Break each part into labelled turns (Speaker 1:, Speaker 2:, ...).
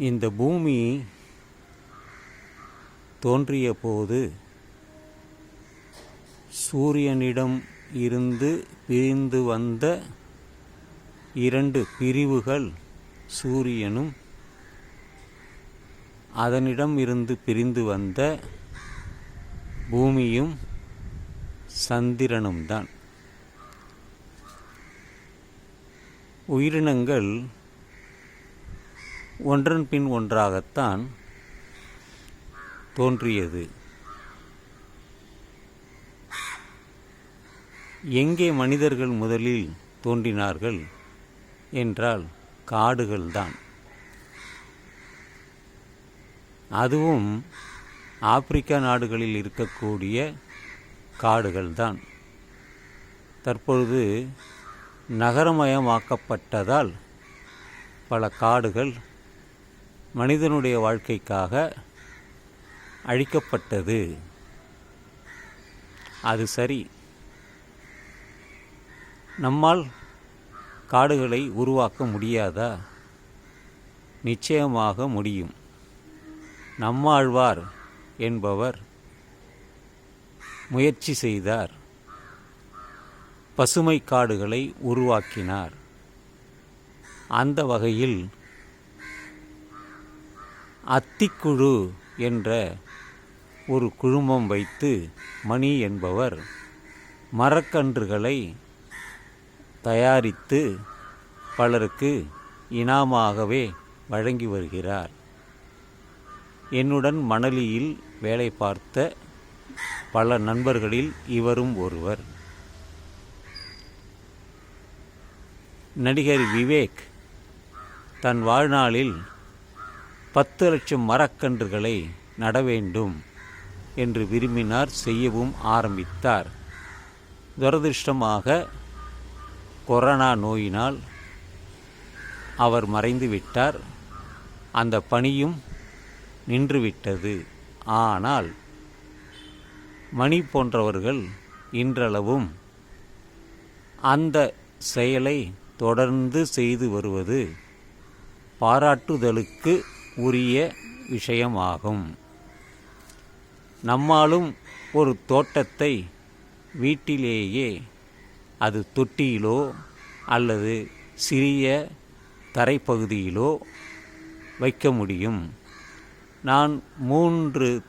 Speaker 1: இந்த பூமி தோன்றிய போது சூரியனிடம் இருந்து பிரிந்து வந்த இரண்டு பிரிவுகள் சூரியனும் அதனிடம் இருந்து பிரிந்து வந்த பூமியும் சந்திரனும் தான் உயிரினங்கள் ஒன்றன் பின் ஒன்றாகத்தான் தோன்றியது. எங்கே மனிதர்கள் முதலில் தோன்றினார்கள் என்றால் காடுகள்தான். அதுவும் ஆப்பிரிக்கா நாடுகளில் இருக்கக்கூடிய காடுகள்தான். தற்பொழுது நகரமயமாக்கப்பட்டதால் பல காடுகள் மனிதனுடைய வாழ்க்கைக்காக அழிக்கப்பட்டது. அது சரி. நம்மால் காடுகளை உருவாக்க முடியாதா? நிச்சயமாக முடியும். நம்மாழ்வார் என்பவர் முயற்சி செய்தார். பசுமை காடுகளை உருவாக்கினார். அந்த வகையில் அத்திக்குழு என்ற ஒரு குழுமம் வைத்து மணி என்பவர் மரக்கன்றுகளை தயாரித்து பலருக்கு இனாமாகவே வழங்கி வருகிறார். என்னுடன் மணலியில் வேலை பார்த்த பல நண்பர்களில் இவரும் ஒருவர். நடிகர் விவேக் தன் வாழ்நாளில் பத்து லட்சம் மரக்கன்றுகளை நட வேண்டும் என்று விரும்பினார் செய்யவும் ஆரம்பித்தார். துரதிருஷ்டமாக கொரோனா நோயினால் அவர் மறைந்து விட்டார். அந்த பணியும் நின்றுவிட்டது. ஆனால் மணி போன்றவர்கள் இன்றளவும் அந்த செயலை தொடர்ந்து செய்து வருவது பாராட்டுதலுக்கு உரிய விஷயமாகும். நம்மாலும் ஒரு தோட்டத்தை வீட்டிலேயே அது தொட்டியிலோ அல்லது சிறிய தரைப்பகுதியிலோ வைக்க முடியும். நான் மூன்று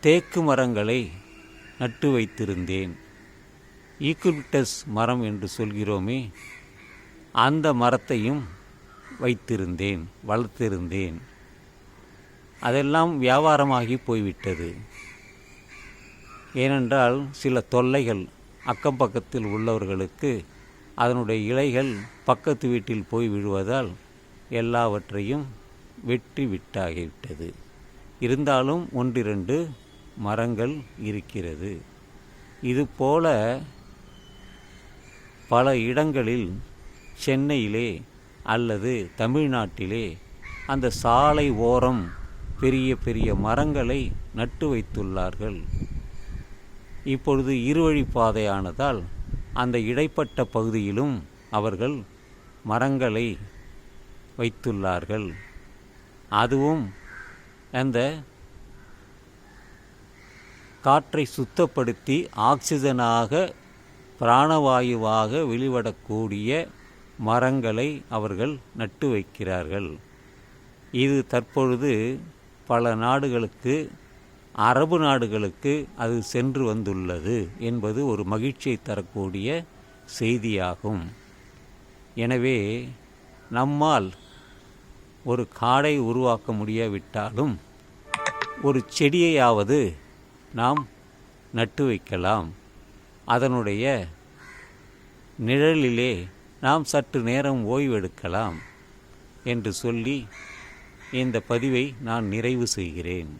Speaker 1: தேக்கு மரங்களை நட்டு வைத்திருந்தேன். ஈக்குவிட்டஸ் மரம் என்று சொல்கிறோமே அந்த மரத்தையும் வைத்திருந்தேன் வளர்த்திருந்தேன். அதெல்லாம் வியாபாரமாகி போய்விட்டது. ஏனென்றால் சில தொல்லைகள் அக்கம் பக்கத்தில் உள்ளவர்களுக்கு அதனுடைய இலைகள் பக்கத்து வீட்டில் போய் விழுவதால் எல்லாவற்றையும் வெற்றி விட்டாகிவிட்டது. இருந்தாலும் ஒன்றிரண்டு மரங்கள் இருக்கிறது. இதுபோல பல இடங்களில் சென்னையிலே அல்லது தமிழ்நாட்டிலே அந்த சாலை ஓரம் பெரிய பெரிய மரங்களை நட்டு வைத்துள்ளார்கள். இப்பொழுது இருவழி பாதையானதால் அந்த இடைப்பட்ட பகுதியிலும் அவர்கள் மரங்களை வைத்துள்ளார்கள். அதுவும் அந்த காற்றை சுத்தப்படுத்தி ஆக்சிஜனாக பிராணவாயுவாக வெளிவடக்கூடிய மரங்களை அவர்கள் நட்டு வைக்கிறார்கள். இது தற்பொழுது பல நாடுகளுக்கு அரபு நாடுகளுக்கு அது சென்று வந்துள்ளது என்பது ஒரு மகிழ்ச்சியை தரக்கூடிய செய்தியாகும். எனவே நம்மால் ஒரு காடை உருவாக்க முடியாவிட்டாலும் ஒரு செடியையாவது நாம் நட்டு வைக்கலாம். அதனுடைய நிழலிலே நாம் சற்று நேரம் ஓய்வெடுக்கலாம் என்று சொல்லி இந்த பதிவை நான் நிறைவு செய்கிறேன்.